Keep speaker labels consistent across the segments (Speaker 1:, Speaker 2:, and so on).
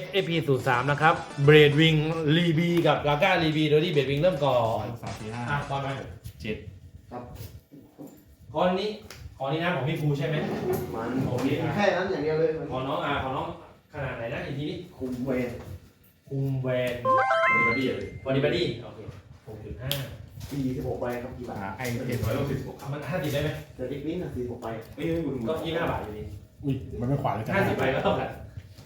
Speaker 1: S A P 0 3นะครับ เบรดวิงรีบีกับกาก้ารีบีโดยที่เบรดวิงเริ่มก่อน
Speaker 2: สามสี่ห้า
Speaker 1: อะตอนมา
Speaker 2: เจ็ด
Speaker 1: คอนนี้คอนนี้นะของพี่ภูใช่ไหม
Speaker 3: มัน
Speaker 1: โอเคครับ
Speaker 3: แค่นั้นอย่างเดียวเลย
Speaker 1: ของน้องอ่าของน้องขนาดไหนนะอีกทีนี้
Speaker 3: คุมเวร
Speaker 1: คุมแวน
Speaker 4: มีบอดี้เลย
Speaker 1: บอดี้บอดี้โอเคหกจุดห้า
Speaker 3: สี่สิบหกใบครับกี่บาท
Speaker 2: อ่าไอ
Speaker 4: เจ็
Speaker 2: เจ็
Speaker 4: ด
Speaker 2: ด
Speaker 4: ร้อยหกสิบหกครับ
Speaker 1: มันห้าสิบได้ไหม
Speaker 3: แต่ดิ๊กนี้น่ะสี่สิบหกใบ
Speaker 4: เอ้ยคุณ
Speaker 1: ก็ยี่ห้าบาทอยู่ดี
Speaker 5: อุ้ยมันไม่ขวาเลยจ้ะ
Speaker 1: ห้าสิบใบก็เท่ากัน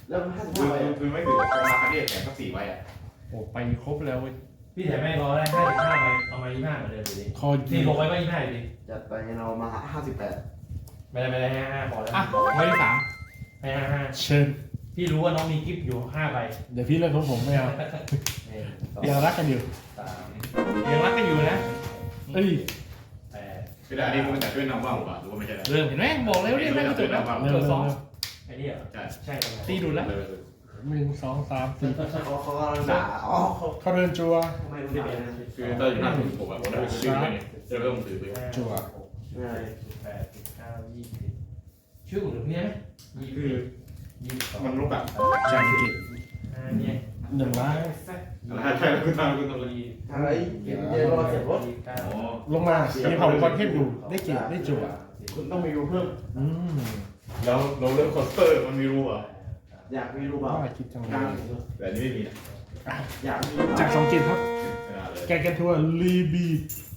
Speaker 3: แล้วห้าสิบ
Speaker 4: คื
Speaker 3: ห้า
Speaker 4: อ
Speaker 3: ใบ
Speaker 4: คือไม่ถือโคมาคาเดียแถมสักสี่ใบอะ
Speaker 2: โอ้ไปครบแล้วเว้ย
Speaker 1: พี่แถมไม่รอได้ห้าสิบห้าใบเอามายี่ห้าเหมือนเดิมอยู่ดี
Speaker 5: คอ
Speaker 1: สี่หกใบก็ยี่ห้าอยู่ดี
Speaker 3: จัดไปเรามาห้าสิบแปด
Speaker 1: ไม่ได้ไม่ได้ห้าห้าพอแล้ว
Speaker 2: อะไม่ได้สาม
Speaker 1: ให้ห้าห้า
Speaker 5: เชิญ
Speaker 1: พี่รู้ว่าน้องมีกิฟต์อยู่ห้าใบ
Speaker 5: เดี๋ยวพี่เลิกของผมไม่เอา
Speaker 1: หนึ่งสอง
Speaker 5: ยังรักกันอยู่
Speaker 1: สาม
Speaker 2: ยังรักกันอยู่นะ
Speaker 5: เอ้ย
Speaker 1: แปด
Speaker 4: คืออันนี้มันจะช่วยนำว่าวป่ะหรือว่าไม่ใช่
Speaker 2: เริ่มเห็นไหมบอกแล้วเนี่ยแม่งก็จบแล้ว
Speaker 5: เร็ว
Speaker 2: จบ
Speaker 5: เร็ว
Speaker 2: สอง
Speaker 5: เร็ว
Speaker 1: ไอ้นี่เหรอ
Speaker 4: ใช่
Speaker 1: ใช่ไหม
Speaker 2: ตีดูแล้ว
Speaker 4: เลย
Speaker 5: หนึ่งสองสามสี่
Speaker 3: เขาเขากำลังด่าอ๋อเขา
Speaker 5: เขาเดินจัว
Speaker 3: ทำไมมึงด่านะ
Speaker 4: คือถ้าอยู่หน้าถึงผมแบบผมได้ชื่อไปเนี่ยจะเริ่มถือไป
Speaker 5: จั่ว
Speaker 3: ไม่
Speaker 1: สิบแปดสิบเก้ายี่สิบชื่อหรือเนี่ยไหมยี่
Speaker 4: คื
Speaker 1: สิ
Speaker 4: อบ
Speaker 1: ยี่สิบสอง
Speaker 4: มันลุกอะ
Speaker 5: จางกิจ
Speaker 1: ห้าเนี่ย
Speaker 5: หนึ่งล้าน
Speaker 4: อะไรใช่แล้วคุณทำคุณทำอะไร
Speaker 1: ยี่
Speaker 3: อะไรเก็บเยอะรอเสียบรถ
Speaker 1: เก้า
Speaker 4: อ๋อ
Speaker 5: ลงมามีเผ่าคอนเทนต์อยู่ได้เกียรติได้จั่ว
Speaker 3: คุณต้องมีรูเพิ่ม
Speaker 5: อืม
Speaker 4: แล้วเราเริ่มคอสเตอร์มันมีรูอะ
Speaker 3: อยากมีรูเปล่า
Speaker 5: ว่าคิดจังเล
Speaker 3: กลาง
Speaker 5: ย
Speaker 4: แต่นี่ไม่มีนะ
Speaker 3: อยากมีรู
Speaker 5: จากสองกิจครับ
Speaker 4: ไม่น่าเลย
Speaker 5: แกนแกนทัวร์ลีบี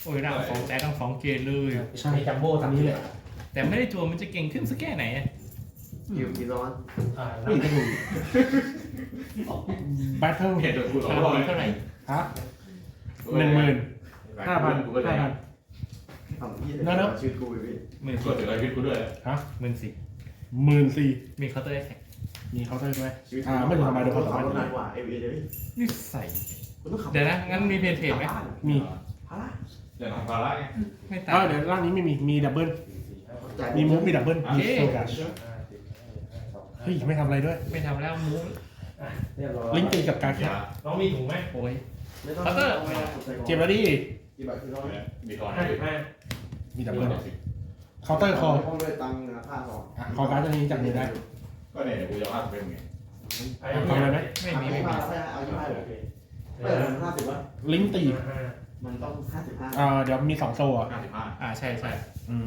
Speaker 2: โอ้ยร่างสองแต่ต้องสองเกณฑ์เลย
Speaker 5: ใช่
Speaker 1: มีจัมโบ้
Speaker 5: อั
Speaker 1: สาม
Speaker 5: นนี้แหละ
Speaker 2: แต่ไม่ได้จัวมันจะเก่งขึ้นสักแค่ไหนอะ
Speaker 3: อยู่กี่ร้อน
Speaker 1: อ่า
Speaker 5: ไม่จะดูแบทเทิล
Speaker 4: เห็นโดนคุณสอง
Speaker 2: ค่าร
Speaker 4: อบ
Speaker 2: บินเท่าไหร่
Speaker 5: ฮะหนึ่งหมื่นห้าพัน
Speaker 4: กูก็ได้
Speaker 5: ห้าพัน
Speaker 3: ทำที่
Speaker 5: นั่นเนอะ
Speaker 3: ชีวิตกูอีกพี่
Speaker 2: หมื่น
Speaker 4: ก็
Speaker 2: สี่
Speaker 4: ถืออะไรพิษกูด้วย
Speaker 5: ฮะ
Speaker 2: หมื่นสี่
Speaker 5: หมื่นสี่
Speaker 2: มีเคาน์เตอร์แท็ก
Speaker 5: มีเขาน์เตอร์ไหมอ่าไม่ถึงทำไมเดี๋ยว
Speaker 3: เขา
Speaker 5: เขา
Speaker 3: ขั
Speaker 5: สา
Speaker 3: บ
Speaker 5: มารถ
Speaker 3: รถนานกว่าเอวีเลย
Speaker 2: นี่ใส่
Speaker 3: คุณต้องขับ
Speaker 2: เดี๋ยวนะ งั้นมีเพนเทปไหม
Speaker 5: มี
Speaker 3: ฮะ
Speaker 4: เดี๋ยวทำภาระไง
Speaker 2: ไม่ตา
Speaker 5: อ้ามวเดี๋ยวร่างนี้ไม่มี มีดับเบิล
Speaker 3: จ่าย
Speaker 5: มีมุกมีดับเบิลมีโซกัส
Speaker 1: ห้าสิบ
Speaker 5: เฮ้ยไม่ทำอะไรด้วย
Speaker 2: ไม่ทำแล้วมูฟ
Speaker 1: เรียบร้อย
Speaker 5: ลิงก์ตีกับการแคป
Speaker 1: น้องมีถุงไหม
Speaker 2: โอ้ย
Speaker 3: ไม่ต้อง
Speaker 5: เจมส์แล้วดิ
Speaker 3: กี่บาทกี่ร้อย
Speaker 4: มีทอน
Speaker 1: ห้าสิบห้า
Speaker 5: มีดับเบิล เคาน์เตอร์คอ
Speaker 3: ห้องด้วยตังค์นะค่าสอง
Speaker 5: อะคอการ์ดตัวนี้จับมือได้
Speaker 4: ก็เนี่ยกูจะห้าสิบเป็นไง
Speaker 5: ทำอะไรไหม
Speaker 2: ไม่มี
Speaker 3: ไม่
Speaker 2: ไม่
Speaker 3: มา
Speaker 2: มี
Speaker 3: ไม่เอายี่ห้าเลย
Speaker 1: โอเค
Speaker 3: เปิดห้าสิบวะ
Speaker 5: ลิงก์ตี
Speaker 1: ห้า
Speaker 3: มันต้องห้าสิบห้า
Speaker 5: อ่าเดี๋ยวมีสองโซอะ
Speaker 4: ห้าสิบห้า
Speaker 2: อ่าใช่ใช่
Speaker 5: อื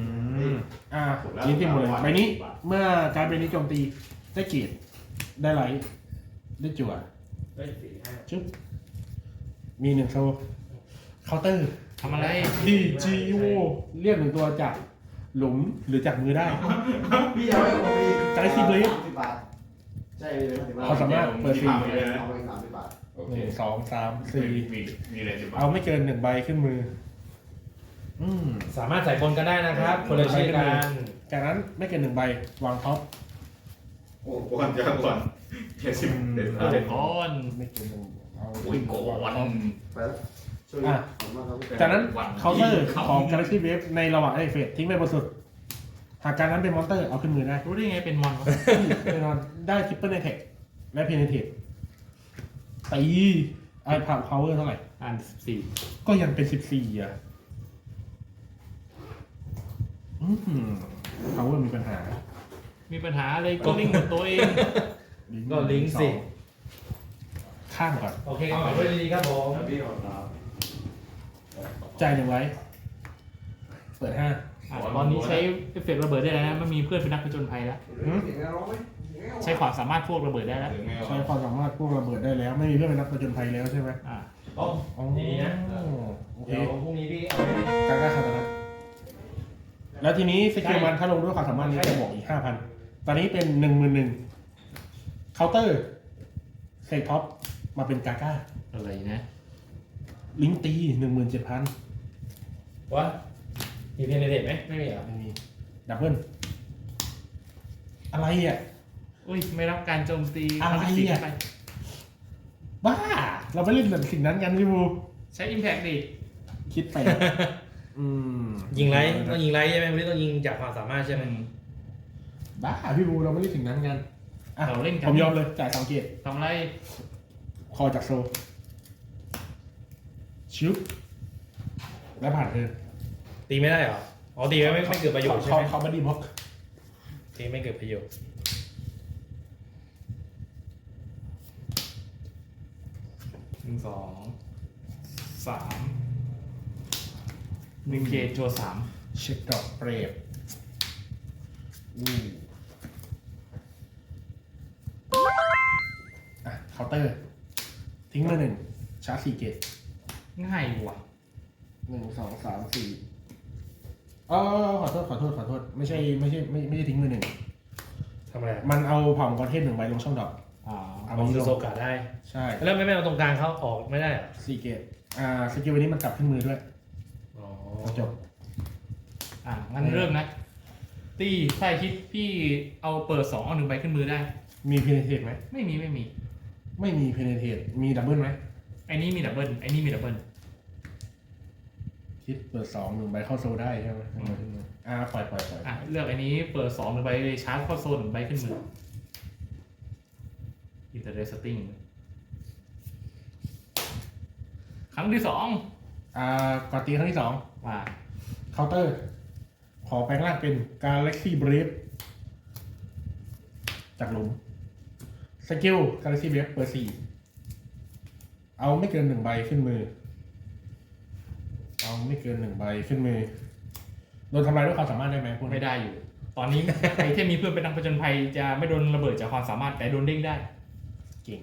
Speaker 5: มอ่าลิงก์ตีหมดเลยใบนี้ เมื่อการดใบนี้โจมตีได้เกียรติได้ไลท์ได้จั่ว
Speaker 1: เฮ้ยสี่ห้า
Speaker 5: มีหนึ่งโซเคาน์เตอร์
Speaker 2: ทำอะไร
Speaker 5: ดีจีโอเรียกหนึ่งตัวจาก หลุมหรือจากมือได้
Speaker 3: พี่เอาไว้ของพี่
Speaker 5: ใจสิบเลย
Speaker 3: สามสิบบาทใช่เลยสิบบาท
Speaker 5: เขาสามารถเปิดฟรี
Speaker 3: เอาไปสามสิบบาท
Speaker 4: โอ
Speaker 5: ห
Speaker 4: เค
Speaker 5: นึ่งสองสาม
Speaker 4: มี
Speaker 5: สี่
Speaker 4: มีมีอะไรสิบบาท
Speaker 5: เอาไม่เกินหนึ่งใบขึ้นมือ อืม
Speaker 1: สามารถใส่บนกันได้นะครับ คนละชื่อกัน
Speaker 5: จากนั้นไม่เกินหนึ่งใบวางท็อป
Speaker 4: โอ้ก่อนจะก่อนเจ็ดสิบเด็ด
Speaker 2: เอา
Speaker 4: เด็ด
Speaker 2: ก่อน
Speaker 5: ไม่เกินหนึ่งเอา
Speaker 4: โอ้ยก่อน
Speaker 3: ไปแล้ว ช่วย
Speaker 5: อะ
Speaker 3: ขอบคุณมากครับ
Speaker 5: จากนั้นเคาน์เตอร์ของ Galaxy Wave ในระหว่างไอเฟสทิ้งไปบนสุด หากการนั้นเป็นมอนเตอร์เอาขึ้นมือได้
Speaker 2: รู้ได้ไงเป็นมอนวะ
Speaker 5: แน่นอนได้ทริปเปิลในเทคและเพนเทคตีไอพาวพาวเวอร์เท่าไหร่
Speaker 2: อ่านสี่
Speaker 5: ก็ยังเป็นสิบสี่อะอืมพาวเวอร์มีปัญหา
Speaker 2: มีปัญหาเลยก็ลิงก์หมดตัวเอง
Speaker 1: ก็ลิงก์สิ
Speaker 5: ข้างก่อน
Speaker 1: โอเคเอาไปด้วยดีๆครับผม
Speaker 3: พี่ขอบคุณครับ
Speaker 5: จ่ายหนึ่งไว้ เปิดห้า
Speaker 2: อะตอนนี้ใช้เอฟเฟกต์ระเบิดได้แล้วนะไม่มีเพื่อนเป็นนักผจญภัยแล้ว
Speaker 5: หืม
Speaker 3: เสียงอะไรร้องไหม
Speaker 2: ใช้ความสามารถพวกระเบิดได้แล้ว
Speaker 5: ใช้ความสามารถพวกระเบิดได้แล้ว ไม่มีเพื่อนเป็นนักผจญภัยแล้วใช่ไหม
Speaker 2: อ่า
Speaker 1: โอ้
Speaker 5: อ๋อ
Speaker 1: ดีนะ
Speaker 5: โอเค
Speaker 1: เดี๋ยวพรุ่งนี้พี่เอาไป
Speaker 5: การกล้าคาตานะแล้วทีนี้สกิลมันถ้าลงด้วยความสามารถนี้จะบวกอีกห้าพันตอนนี้เป็นหนึ่งหมื่นหนึ่งเคาน์เตอร์เซกท็อปมาเป็นกาก้า
Speaker 2: อะไรนะ
Speaker 5: ลิงก์ตีหนึ่งหมื่นเจ็ดพัน
Speaker 1: วะมีเพนเดตไหมไม่มีเหรอ
Speaker 5: ไม่มีดับเบิลอะไรอะ
Speaker 2: อุ้ยไม่รับการโจมตี
Speaker 5: อะไรอะ
Speaker 2: ไป
Speaker 5: บ้า เราไม่เล่นแบบสิ่งนั้นกันพี่บู
Speaker 2: ใช้อิมแพกดิ
Speaker 5: คิดไป อืม
Speaker 1: ยิงไรต้องยิงไรใช่ไหมวันนี้ต้องยิงจากความสามารถใช่ไหม
Speaker 5: บ้าพี่บูเราไม่เล่นสิ่งนั้นกันอะ
Speaker 2: เราเล่นกัน
Speaker 5: ผมยอมเลยจ่ายสองเกียรติ
Speaker 2: ทำอะไร
Speaker 5: คอจากโซ ชิปแล้วผ่านเธอ
Speaker 1: ตีไม่ได้เหรอ อ๋อตีไม่ไม่ไม่เกิดประโยชน์ใช่
Speaker 5: เขา
Speaker 1: ไหม
Speaker 5: เขาบัดดี้บล็อก
Speaker 1: ตีไม่เกิดประโยชน์
Speaker 2: สองสามหนึ่งเกจโจสาม
Speaker 5: เช็คดอกเปรตอู้อะเคาน์เตอร์ ทิ้งมือหนึ่งชาร์จสี่เกต
Speaker 2: ง่ายว่ะ
Speaker 5: หนึ่งสองสามสี่อ๋อขอโทษขอโทษขอโทษไม่ใช่ไม่ใช่ไม่ไม่ใช่ทิ้งมือหนึ่ง
Speaker 1: ทำอะไรอะ
Speaker 5: มันเอาเผ่ามังกรเทพหนึ่งใบลงช่องดอก
Speaker 2: อ่า
Speaker 5: เอา
Speaker 1: มอง
Speaker 5: มา
Speaker 1: ดู
Speaker 5: ลง
Speaker 1: โซกาได้
Speaker 5: ใช่
Speaker 1: แล้วไม่ไม่เอาตรงกลางเขาออกไม่ได้เหรอ
Speaker 5: สี่เกตอ่าสกิลวันนี้มันกลับขึ้นมือด้วย
Speaker 1: อ๋อ
Speaker 5: จบ
Speaker 2: อ่างั้นเริ่มนะ ตีใช่คิดพี่เอาเปิดสองเอาหนึ่งใบขึ้นมือได้
Speaker 5: มีเพนเทตไหม
Speaker 2: ไม่มีไม่มี
Speaker 5: ไม่มีเพนเทตมีดับเบิลไหม
Speaker 2: ไอ้นี่มีดับเบิลไอ้นี่มีดับเบิล
Speaker 5: คิดเปิดสองหนึ่งใบเข้าโซลได้ใช่ไหม
Speaker 2: อืม
Speaker 5: อ่าปล่อยปล่อยปล่อย
Speaker 2: อะเลือกไอ้นี้เปิดสองหนึ่งใบชาร์จเข้าโซนหนึ่งใบขึ้นมือ interesting ครั้งที่สอง
Speaker 5: อ่าก่อนตีครั้งที่สอง
Speaker 2: ว่า
Speaker 5: เคาน์เตอร์ ขอแปลงร่างเป็น Galaxy Brave จากหลุมสกิล Galaxy Brave เปิดสี่เอาไม่เกินหนึ่งใบขึ้นมือ เอาไม่เกินหนึ่งใบขึ้นมือโดนทำลายด้วยความสามารถได้ไหมพวกนี้
Speaker 2: ไม่ได้อยู่ ตอนนี้ไอเทมมีเพื่อนเป็นนักผจญภัยจะไม่โดนระเบิดจากความสามารถแต่โดนเด้งได้
Speaker 5: เก่ง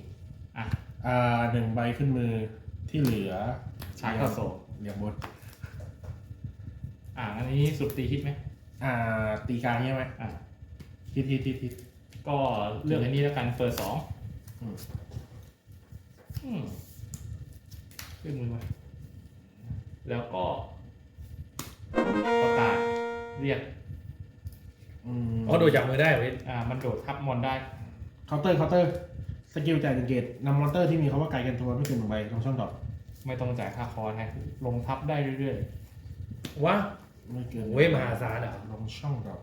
Speaker 2: อะ
Speaker 5: อ่าหนึ่งใบขึ้นมือที่เหลือ
Speaker 2: ชาร์จเข้าโซน
Speaker 5: เหลี่ยมบน
Speaker 2: อะอันนี้สุดตีฮิตไหม
Speaker 5: อ่า ตีกลางใช่ไหม
Speaker 2: อะ
Speaker 5: ทิศทิศทิศทิศ
Speaker 2: ก็เลือกอันนี้แล้วกันเปิดสอง
Speaker 5: อืม
Speaker 2: อืมขึ้นมือมา แล้วก็ ประกาศเรียก
Speaker 5: อืม
Speaker 1: อ๋อโดดจากมือได้เหรอพี่
Speaker 2: อ่า มันโดดทับมอนได้
Speaker 5: เคาน์เตอร์เคาน์เตอร์สกิลจ่ายหนึ่งเกตนำมอนเตอร์ที่มีคำว่าไกลกันตัวไม่เกินหนึ่งใบลงช่องดอก
Speaker 2: ไม่ต้องจ่ายค่าคอร์สให้ลงทับได้เรื่อย
Speaker 1: วะ
Speaker 5: ไม่เกิน
Speaker 1: เว้ยมหาศาลอะ
Speaker 5: ลงช่องดอก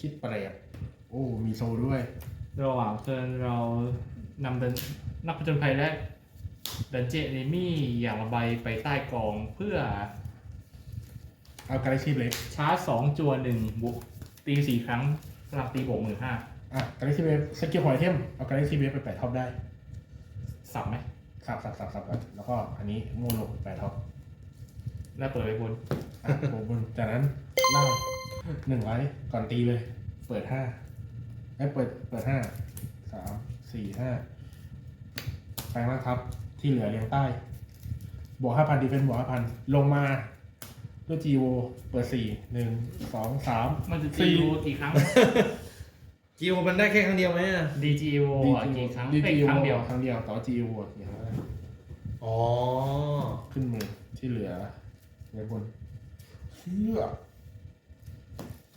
Speaker 5: คิดแปลกโอ้มีโซด้วย
Speaker 2: ๆ ระหว่างเทิร์นเรานำเดินนักผจญภัยและ ดันเจเนมี่อย่างละใบไปใต้กองเพื่อ
Speaker 5: เอากาแล็กซี่เบรฟ
Speaker 2: ชาร์จสองจัวหนึ่งบวกตีสี่ครั้งพลังตีบวกหมื่นห้า
Speaker 5: อะกาแล็กซี่เบรฟสกิลหอยเทมเอากาแล็กซี่เบรฟไปแปะท็อปได้
Speaker 2: สับไหม
Speaker 5: สับสับสับสับกันแล้วก็อันนี้โมโนแปะท็อป
Speaker 2: แล้วเปิดไปบน
Speaker 5: อะโบนจากนั้นล่างหนึ่งไว้ก่อนตีเลย เปิดห้าไอ้ยเปิดเปิดห้าสามสี่ห้าแปลงร่างครับ ที่เหลือเรียงใต้ บวกห้าพันดีเฟนบวกห้าพันลงมาด้วยจีโอเปิดสี่หนึ่งสองสาม
Speaker 2: มันจะตี
Speaker 5: สี่
Speaker 2: โอกี่ครั้ง
Speaker 1: จิวมันได้แค่ครั้งเดียวไหมอะ
Speaker 2: DGO อะกี่ครั้ง
Speaker 5: ดี
Speaker 2: เป็น
Speaker 5: จี
Speaker 2: ครั้งเดียว
Speaker 5: ครั้งเดียวต่อจีโออย่างนั้น
Speaker 1: อ๋อ
Speaker 5: ขึ้นมือที่เหลือไว้บนเชื่อ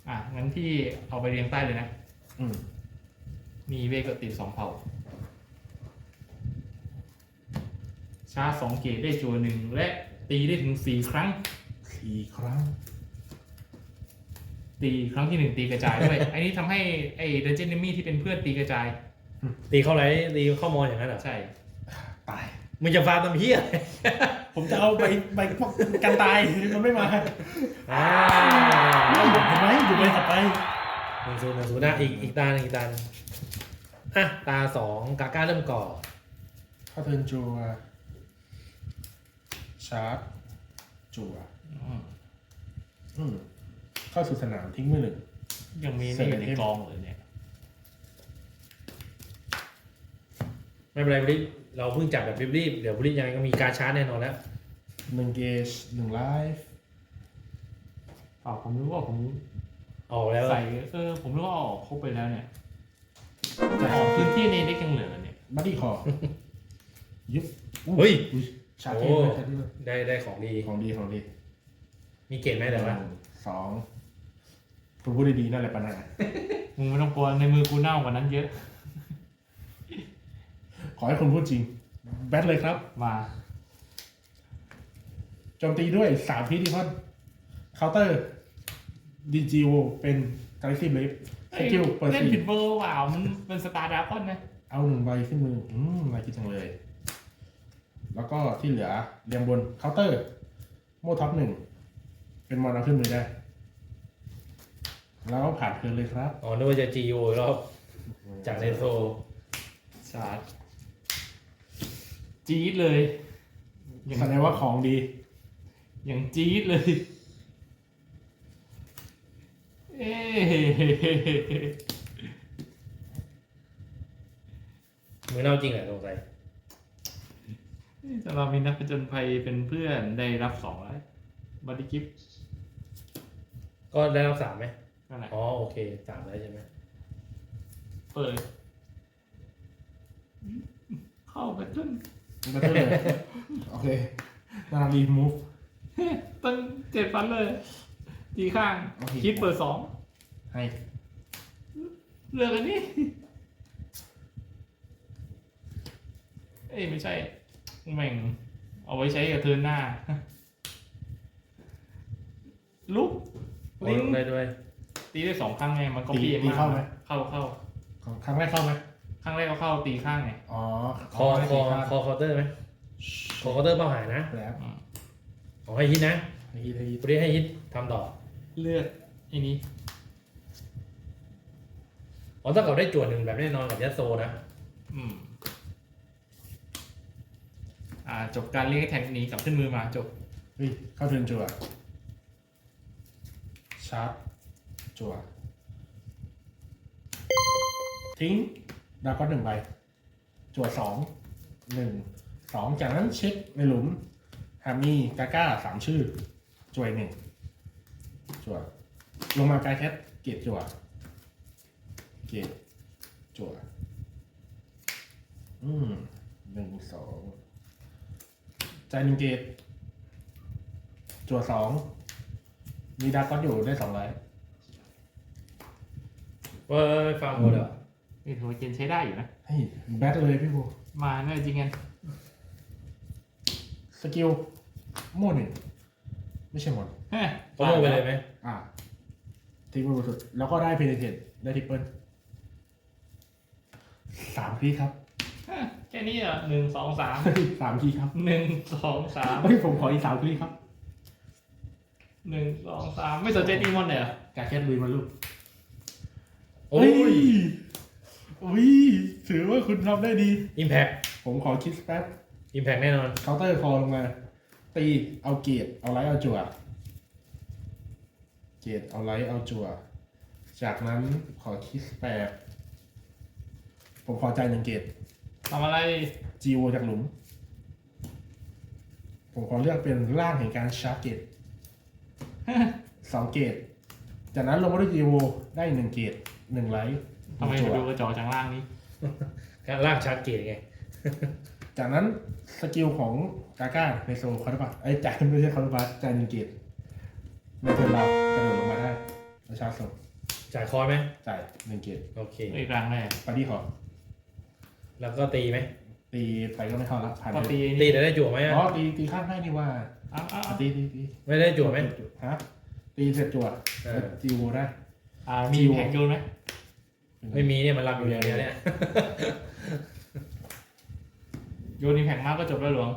Speaker 2: อะงั้นพี่เอาไปเรียงใต้เลยนะ
Speaker 5: อืม
Speaker 2: มีเวกติดสองเผ่า ชาร์จสองเกตได้จัวหนึ่งและตีได้ถึงสี่ครั้ง
Speaker 5: สี่ครั้ง
Speaker 2: ตีครั้งที่หนึ่งตีกระจายด้วย อันนี้ทำให้ไอ้เดนเจนมี่ที่เป็นเพื่อนตีกระจาย
Speaker 1: ตีเข้าไรตีเข้ามอนอย่างนั้นเหรอ
Speaker 2: ใช่
Speaker 5: ตาย
Speaker 1: มึงจะฟาร์มทำเพี้ย
Speaker 5: ผมจะเอาไปไปพวกกันตาย มันไม่มา
Speaker 1: อ่า
Speaker 5: เห็นไหมอยู่ไปถัดไป
Speaker 1: หนึ่งศูนย์หนึ่งศูนย์นะอีกอีกตาหนึ่งอีกตาหนึ่งอะตาสองกาก้าเริ่มก่อ
Speaker 5: เข้าเทิร์นจัว ชาร์จจัว
Speaker 2: อืม
Speaker 5: อืมเข้าสู่สนามทิ้งมือหนึ่ง
Speaker 2: ยังมีนี่อยู่ในกองเลยเนี่ย
Speaker 1: ไม่เป็นไรบริเราเพิ่งจับแบบรีบๆเดี๋ยวบริยังไงก็มีการชาร์จแน่นอนแล้ว
Speaker 5: หนึ่งเกจหนึ่งไลฟ์
Speaker 2: เปล่าผมรู้ว่าผม
Speaker 1: ออกแล้ว
Speaker 2: ใส่เออผมรู้ว่าเอาออกครบไปแล้วเนี่ยแต่ของพื้นที่ในเด็กยังเหลือเนี่ย
Speaker 5: บัดดี้คอยุบอู้
Speaker 1: เฮ้ย
Speaker 5: อุ๊ย ชาร์จเท
Speaker 1: โอ้
Speaker 5: มเลยชาร์จเทมเลย
Speaker 1: ได้ได้ของดี
Speaker 5: ของดีของดี
Speaker 1: มีเกรดไหมแต่ว่า
Speaker 5: หนึ่งสองคุณพูดดีๆนั่นแหละปัญหา
Speaker 2: มึงไม่ต้องกลัวในมือกูเน่ากว่านั้นเยอะ
Speaker 5: ขอให้คุณพูดจริง แบทเลยครับ
Speaker 2: มา
Speaker 5: โจมตีด้วยสามพิธีพอนเคาน์เตอร์ดีจีโอเป็นกาแล็กซี่เบฟสกิลเปิด
Speaker 2: เล่น
Speaker 5: สี่
Speaker 2: ผิดเบอร์เปล่ามันเป็นสตาร์ดราก้อนนะ
Speaker 5: เอาหนึ่งใบขึ้นมือ อืมน่าคิดจังเลย แล้วก็ที่เหลือเรียงบนเคาน์เตอร์ โมท็อปหนึ่งเป็นมอนเอาขึ้นมือได้ แล้วผ่านเทิร์นเลยครับ
Speaker 1: อ๋อนึกว่าจะ GO อีกรอบจากในโซ
Speaker 2: ชาร์จจี๊ดเลย อย่าง
Speaker 5: แสดงว่าของดี
Speaker 2: อย่างจี๊ดเลย เอ๊ะ
Speaker 1: มือเน่าจริงแหละสงสัย
Speaker 2: สำหรับมีนักผจญภัยเป็นเพื่อนได้รับสองแล้วบัดดี้กิฟต์
Speaker 1: ก็ได้รับสามไหม
Speaker 2: นั่นแหละ
Speaker 1: อ๋อโอเคสามแล้วใช่ไหม
Speaker 2: เปิด เข้าไปต้น
Speaker 5: มันก็เลยโอเคนารีมูฟ
Speaker 2: ต้นเจ็ดพันเลยตีข้าง
Speaker 5: โอเค
Speaker 2: คิดเปิดสอง
Speaker 5: ให้
Speaker 2: เลือกอันนี้ เอ้ยไม่ใช่ แม่ง เอาไว้ใช้กับเทิร์นหน้า ลุก
Speaker 1: โอ้
Speaker 2: ลิง
Speaker 1: ได้ด้วย
Speaker 2: ตีได้สองครั้งไง มันก็ปี
Speaker 5: ตี
Speaker 2: มาก
Speaker 5: เข้าไหม
Speaker 2: เข้าเข้า
Speaker 5: ของครั้งแรกเข้าไหม
Speaker 2: ครั้งแรกก็เข้าตีข้างไง
Speaker 5: อ๋อ
Speaker 1: คอ
Speaker 5: ให้
Speaker 1: คอ
Speaker 5: ตีข้าง
Speaker 1: คอเคาน์เตอร์ไหมคอเคาน์เตอร์เป้าหายนะ
Speaker 5: แล้ว
Speaker 1: ขอให้ฮิตนะ
Speaker 5: ให้ฮิตให้ฮิต
Speaker 1: ปรีให้ฮิตทำต่อ
Speaker 2: เลือกไอ้นี้
Speaker 1: อ๋อถ้ากับได้จวดหนึ่งแบบแน่นอนกับยัดโซนะ
Speaker 2: อืม อ่าจบการเรียกให้แทงหนี้กลับขึ้นมือมาจบ
Speaker 5: เฮ้ยเข้าเทิร์นจั่วชาร์จจั่วทิ้งดาวก็หนึ่งใบจั่วสองหนึ่งสองจากนั้นเช็คในหลุมหามีกาก้าสามชื่อจั่วอีกหนึ่งจั่วลงมากายแคทเกตจั่วเกตจั่วอืมหนึ่งสอง จายหนึ่งเกตจั่วสองมีดาร์กก็อยู่ได้สองร้อย
Speaker 1: เว้ยฟังหมดเหรอ
Speaker 2: นี่ถือว่าเกณฑ์ใช้ได้อยู่นะ
Speaker 5: เฮ้ยแบทเลยพี่บู
Speaker 2: มาเน่าจริงกัน
Speaker 5: สกิลโม่หนึ่งไม่ใช่หมด
Speaker 2: ฮะ
Speaker 1: เขาโม่ไปเลยไหม
Speaker 5: อ่าทิ้งไปบนสุดแล้วก็ได้เพนเทนได้ทริปเปิลสามคีย์ครับ
Speaker 2: ฮะ แค่นี้เหรอะหนึ่งสองสาม
Speaker 5: เฮ้ยสามคีย์ครับ
Speaker 2: หนึ่งสองสาม
Speaker 5: เฮ้ยผมขออีกสามคีย์ครับ
Speaker 2: หนึ่งสองสามไม่สนใจตีมอนเลยเหรอ
Speaker 5: กาแคทลุยมาลูก
Speaker 1: โอ้
Speaker 5: เฮ้
Speaker 1: ย
Speaker 5: อุ้ยถือว่าคุณทำได้ดี
Speaker 1: อิมแพค
Speaker 5: ผมขอคิดแป๊บ
Speaker 1: อิมแพคแน่นอน
Speaker 5: เคาน์เตอร์คอลงมา ตีเอาเกียรเอาไลท์เอาจั่วเกียรเอาไลท์เอาจั่วจากนั้นขอคิดแป๊บผมขอใจายหนึ่งเกียร
Speaker 2: ทำอะไร
Speaker 5: จีโอจากหลุม ผมขอเลือกเป็นร่างแห่งการชาร์จเกตสองเกต จากนั้นลงมาด้วยจีโอได้หนึ่งเกตหนึ่งไลท์
Speaker 2: ทำไม
Speaker 5: จั่
Speaker 2: มาวดูกระจอกจังล่างนี้
Speaker 1: การลากชาร์จเกตไง
Speaker 5: จากนั้นสกิลของกาก้าในโซคาร์บัสไอ้ยจ่ายไม่ใช่คาร์บัสจ่ายหนึ่งเกตในเทิร์นเรากระโดดลงมาได้ประชาชน
Speaker 1: จ่ายคอยไหม
Speaker 5: จ่ายหนึ่งเกต
Speaker 1: โอเค
Speaker 2: อีกครั้งแรก
Speaker 5: ไปที่ขอ
Speaker 1: แล้วก็ตีไหม
Speaker 5: ตีไปก็ไม่เข้าละผ่าน
Speaker 2: ก็
Speaker 5: ไป
Speaker 2: ตี
Speaker 1: ตี
Speaker 2: นี่
Speaker 1: แต่ได้จั่วไหม
Speaker 5: อ๋อ
Speaker 1: อะ
Speaker 5: ตีตีข้างให้นี่ว่า
Speaker 2: เอ้าวอ้าว
Speaker 5: อะตีตีตี
Speaker 1: ไม่ได้จั่วไหม
Speaker 5: ฮะตีเสร็จจั่ว
Speaker 1: เออ
Speaker 5: จีโอได้
Speaker 2: อ่ามี
Speaker 5: จิว
Speaker 2: แผงโยนไหม
Speaker 1: ไม่มีเนี่ยมันรับอยู่อย่างเดียวเนี่ย
Speaker 2: โยนนี่แผงมากก็จบแล้วหลวง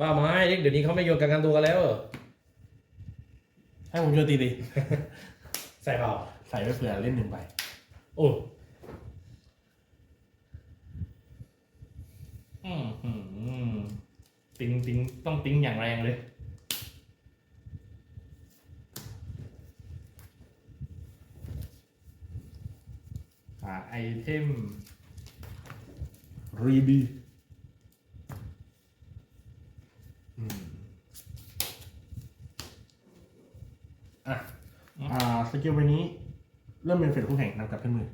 Speaker 1: บ้าไม้เดี๋ยวนี้เขาไม่โยนกันกันตัวกันแล้วเหรอ
Speaker 5: ให้ผมโยนตีดี
Speaker 1: ใส่เปล่า
Speaker 5: ใส่ไว้เผื่อเล่นหนึ่งใบ
Speaker 1: โอ้
Speaker 2: อืมอืมอืมติงติงต้องติงอย่างแรงเลยอ่าไอเทม
Speaker 5: รีบีอืมอะ อ่าสกิลใบนี้ เริ่มเป็นเฟสคู่แข่งนำกลับขึ้นมือ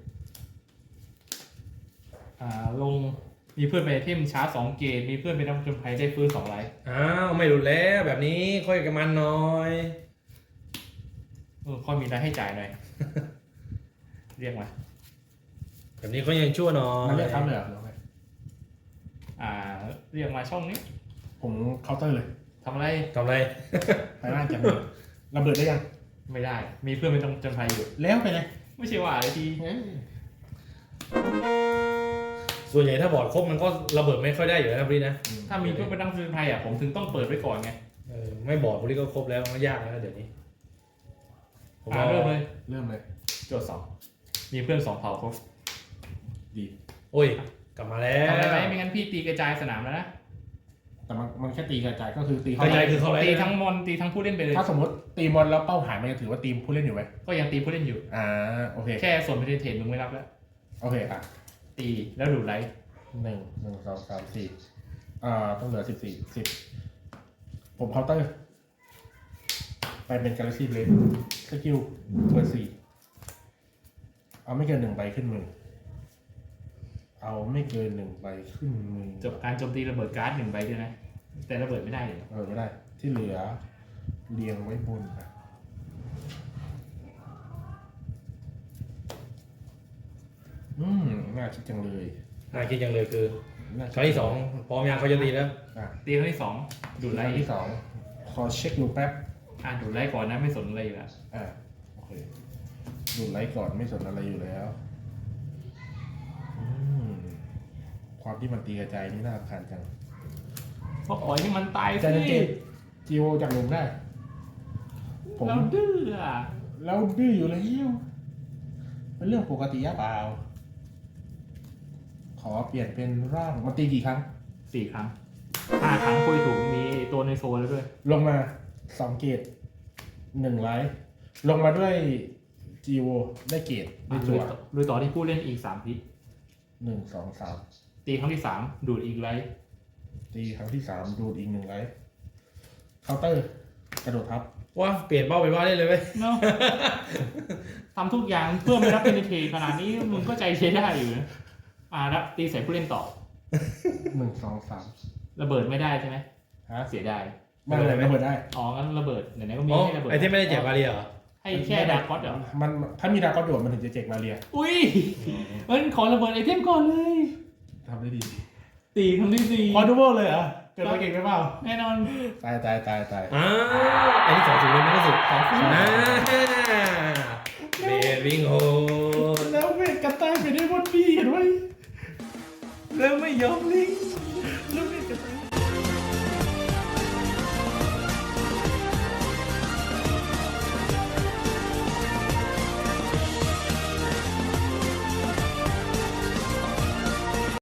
Speaker 2: อ่าลงมีเพื่อนเป็นไอเทมชาร์จสองเกตมีเพื่อนเป็นนักผจญภัยได้ฟื้นสองไลท์
Speaker 1: อ้าวไม่หลุดแล้วแบบนี้ค่อยกันมันหน่อย
Speaker 2: เออค่อยมีรายให้จ่ายหน่อย เรียกมา
Speaker 1: แบบนี้เขายังชั่วหน่อย
Speaker 5: มันเรียกครับเลยเหรอหรือไง
Speaker 2: อ่า เรียกมาช่องนี้
Speaker 5: ผมเคาน์เตอร์เลย
Speaker 2: ทำอะไร
Speaker 1: ทำอะไร
Speaker 5: ไปล่างจากมือระเบิดได้ยัง
Speaker 2: ไม่ได้ มีเพื่อนเป็นนักผจญภัยอยู่
Speaker 5: แล้วไปเลย
Speaker 2: ไม่ใช่ว่าอะไรที
Speaker 1: ส่วนใหญ่ถ้าบอร์ดครบมันก็ระเบิดไม่ค่อยได้อยู่แล้วนะพี่นะ
Speaker 2: ถ้ามีเพื่อนเป็นนักผจญภัยอะผมถึงต้องเปิดไว้ก่อนไง
Speaker 1: เออไม่บอร์ดพวกนี้ก็ครบแล้วมันยากแล้วเดี๋ยวนี้ผม
Speaker 2: อ่า
Speaker 1: เอา
Speaker 2: เริ่มเลย
Speaker 5: เริ่มเลย
Speaker 2: โจทย์สองมีเพื่อนสองเผ่าครบ
Speaker 5: ดี
Speaker 1: โอ้ย กลับมาแล้ว
Speaker 2: ทำอะไรไหมไม่งั้นพี่ตีกระจายสนามแล้วนะ
Speaker 5: แต่มันมันแค่ตีกระจายก็คือตี
Speaker 1: ก
Speaker 5: เข้า
Speaker 1: ระจายคือเขาอะไร
Speaker 2: ตีทั้งมอนตีทั้งผู้เล่นไปเลย
Speaker 5: ถ้าสมมติตีมอนแล้วเป้าหายมันจะถือว่าตีมผู้เล่นอยู่ไหม
Speaker 2: ก็ยังตีผู้เล่นอยู่
Speaker 5: อ่าโอเค
Speaker 2: แค่ส่วนไม่ได้เทรดมึงไม่รับแล้ว
Speaker 5: โอเคอะ
Speaker 2: ตีแล้วดูดไลท์
Speaker 5: หนึ่งหนึ่งสองสามสี่อ่าต้องเหลือสิบสี่สิบผมเคาน์เตอร์ ไปเป็นกาแล็กซี่เลนสกิลเบอร์สี่เอาไม่เกินหนึ่งใบขึ้นมือ เอาไม่เกินหนึ่งใบขึ้นมือ
Speaker 2: จบการโจมตีระเบิดการ์ดหนึ่งใบด้วยนะ แต่ระเบิดไม่ได้เลย
Speaker 5: เออไม่ได้ ที่เหลือเรียงไว้บนนะอืมน่าคิดจังเลย
Speaker 1: น่าคิดยังเลยคือ
Speaker 5: น่าคิด
Speaker 1: ช้อยที่สองพร้อมยังเขาจะตีแล้ว
Speaker 5: อะ
Speaker 2: ตีครั้งที่สองดูดไล
Speaker 5: ครั้
Speaker 2: ท์
Speaker 5: งที่สองขอเช็คดูแป๊บ
Speaker 2: อ่าดูดไลท์ก่อนนะไม่สนอะไรอยู่แล้ว
Speaker 5: อ่าโอเคดูไลค์ก่อนไม่สนอะไรอยู่แล้วอืม ความที่มันตีกระจายนี่น่ารำคาญจัง
Speaker 2: เพราะปล่อยให้มันตาย
Speaker 5: ใจ
Speaker 2: สิ
Speaker 5: เย็นๆจีโอจากหนึ่งได้ ผม
Speaker 2: เราดื้ออะ
Speaker 5: แล้วดื้ออยู่แล้วเป็นเรื่องปกติหรือเปล่า ขอเปลี่ยนเป็นร่างมันตีกี่ครั้ง
Speaker 2: สี่ครั้งห้าครั้งคุยถูกมีตัวในโซนแล้วด้วย
Speaker 5: ลงมาสองเกตหนึ่งไลท์ลงมาด้วยจีโอได้เกตได้
Speaker 2: อะ
Speaker 5: จั่ว
Speaker 2: ลุยต่อที่ผู้เล่นอีกสามพิษ
Speaker 5: หนึ่งสองสาม
Speaker 2: ตีครั้งที่สามดูดอีกไลท์
Speaker 5: ตีครั้งที่สามดูดอีกหนึ่งไลท์เคาน์เตอร์กระโดดทับ
Speaker 1: ว่าเปลี่ยนเป้าเป็นว่าได้เลยไหม
Speaker 2: เนาะทำทุกอย่างเพื่อไม่รับเป็นเทขนาดนี้มึงก็ใจใช้ได้อยู่นะอ่ารับตีใส่ผู้เล่นต่อ
Speaker 5: หนึ่งสองสาม
Speaker 2: ระเบิดไม่ได้ใช่ไหม
Speaker 5: ฮะ
Speaker 2: เสียดาย
Speaker 5: ไม่เป็นไรไม่เปิดได้
Speaker 2: อ๋องั้นระเบิดไหนๆก็มี
Speaker 1: อ๋อ
Speaker 2: ให้ระเบิด
Speaker 1: ไอที่ไม่ได้แจกบาเรียเหรอ
Speaker 2: ให้แค่ดาร์กอสเหรอ
Speaker 5: มันถ้ามีดรากอนโดดมันถึงจะเจกมาเรีย
Speaker 2: อุ้ยมันขอระเบิดไอเทมก่อนเลย
Speaker 5: ทำได้ดี
Speaker 2: ตีครั้งที่สี่
Speaker 5: พอดูโบเลยเหรอเกิดมาเก่งไปเปล่า
Speaker 2: แน่นอน
Speaker 5: ตายตายตายตาย
Speaker 1: อ้าวอันนี้สองศูนย์เลยไม่รู้สึก
Speaker 2: สองศูนย์
Speaker 1: อ่าเบดวิงโฮ
Speaker 5: แล้วเวทกระต่ายไปได้บนบีเห็นไหมแล้วไม่ยอมรี